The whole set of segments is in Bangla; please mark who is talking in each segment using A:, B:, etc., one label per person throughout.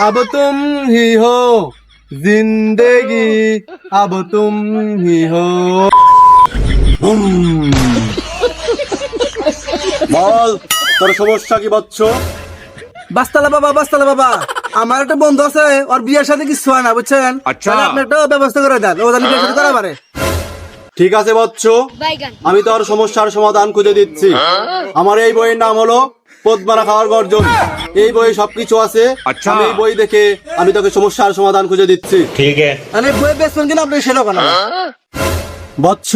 A: अब तुम ही हो जिंदगी अब तुम ही हो হুম। বল তোর সমস্যা কি বচ্চ
B: বাস্তালা বাবা বাস্তালা বাবা আমার একটা বন্ধু আছে ওর বিয়ের সাথে কিছু হয় না বুঝছেন
C: আচ্ছা।
B: তাহলে আপনি একটা ব্যবস্থা করে দেন ও জানি বিয়ের সাথে করা পারে
A: ঠিক আছে বচ্চ
D: বাইগান
A: আমি তোর সমস্যার সমাধান খুঁজে দিচ্ছি আমার এই বইয়ের নাম হলো পদ্মারা খাওয়ার গর্জন। এই বই সবকিছু আছে।
C: আচ্ছা।
A: এই বই দেখে আমি তোকে সমস্যার সমাধান খুঁজে দিচ্ছি।
C: ঠিক
B: আছে। বই বেচবেন কিনা আপনি সেটা কেন
A: বৎস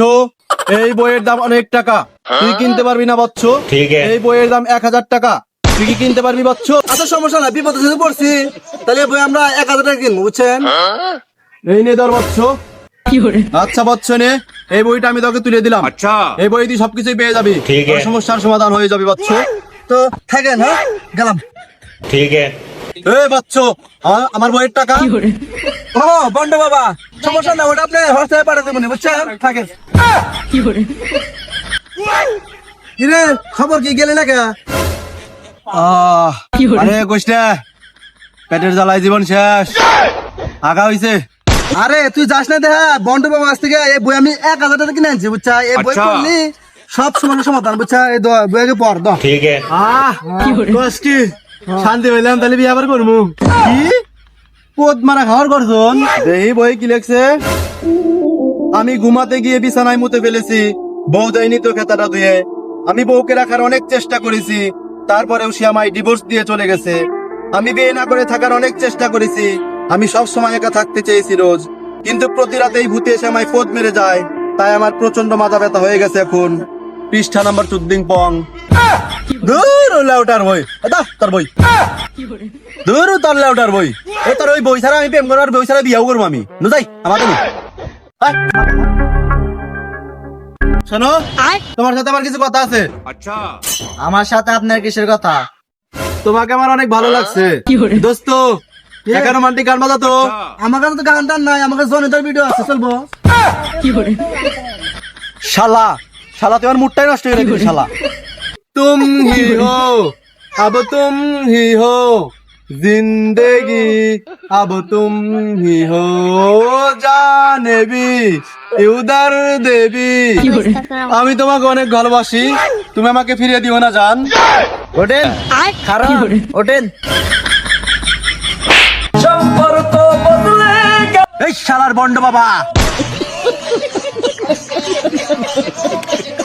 A: এই বইয়ের দাম অনেক টাকা। তুই কিনতে পারবি না বৎস।
C: ঠিক
A: এই বইয়ের দাম এক হাজার টাকা। তুই কি কিনতে পারবি বৎস?
B: আচ্ছা সমস্যা না বিপদে যদি পড়ছি তাহলে বই আমরা এক হাজার টাকা কিনবো বুঝছেন?
A: এই নে ধর বৎস। আচ্ছা বচ্চনে এই বইটা আমি তোকে তুলে দিলাম।
C: আচ্ছা।
A: এই বই দিয়ে সবকিছুই পেয়ে যাবি। সমস্যার সমাধান হয়ে যাবে বচ্চ
B: তো থাকেন হ্যাঁ? গেলাম।
C: ঠিক
A: এ বাচ্চো আমার বইয়ের টাকা?
B: ও বন্ড বাবা সমস্যা না ওটা আপনি হোয়াটসঅ্যাপে পাঠাতে মনে বুঝছেন? থাকেন। ইরে খবর কি গেলে না
A: আরে কইস পেটের জ্বালায় জীবন শেষ। আগা হইছে।
B: আরে তুই যাস না দেখা বন্ড বাবা আজ থেকে এই বই আমি এক হাজার টাকা কিনে আনছি বুঝছা এই বই
C: আচ্ছা।
B: পড়লি সব সময় সমাধান বুঝছে? পর দ
A: ঠিক আছে। শান্তি হইলাম তাহলে বিয়ে আবার করব কি? মারা খাওয়ার করছন? দেহি বই কি লেখছে? আমি ঘুমাতে গিয়ে বিছানায় মুতে ফেলেছি। বউ দেয়নি তো খেতাটা ধুয়ে। আমি বউকে রাখার অনেক চেষ্টা করেছি। তারপরেও সে আমায় ডিভোর্স দিয়ে চলে গেছে। আমি বিয়ে না করে থাকার অনেক চেষ্টা করেছি। আমি সব সময় একা থাকতে চেয়েছি রোজ। কিন্তু প্রতি রাতেই ভূতে এসে আমায় পদ মেরে যায়। তাই আমার প্রচণ্ড মাথা ব্যথা হয়ে গেছে এখন। পৃষ্ঠা নাম্বার চোদ্দিং পং। দূর লেউটার বই। দা তার বই। দূর তার বই। এ তার ওই বই সারা আমি প্রেম করার বই ছাড়া বিয়াও করব আমি। আমাকে নি। শোনো তোমার সাথে আমার কিছু কথা আছে।
C: আচ্ছা।
B: আমার সাথে আপনার কিসের কথা?
A: তোমাকে আমার অনেক ভালো লাগছে। দোস্ত এখন রোমান্টিক গান বাজা তো আচ্ছা।
B: আমার কাছে তো গান টান নাই আমার কাছে ভিডিও আছে চলবো।
A: কি করে শালা শালা তোমার মুডটাই নষ্ট হয়ে গেছে শালা। তুম হি হো আব তুম হি হো জিন্দেগি আব তুম হি হো জানেবি ইউদার দেবি। আমি তোমাকে অনেক ভালোবাসি তুমি আমাকে ফিরিয়ে দিও না জান।
B: ওঠেন কারণ ওঠেন সম্পর্ক বদলে
A: এই শালার বন্ড বাবা। ハハハハ!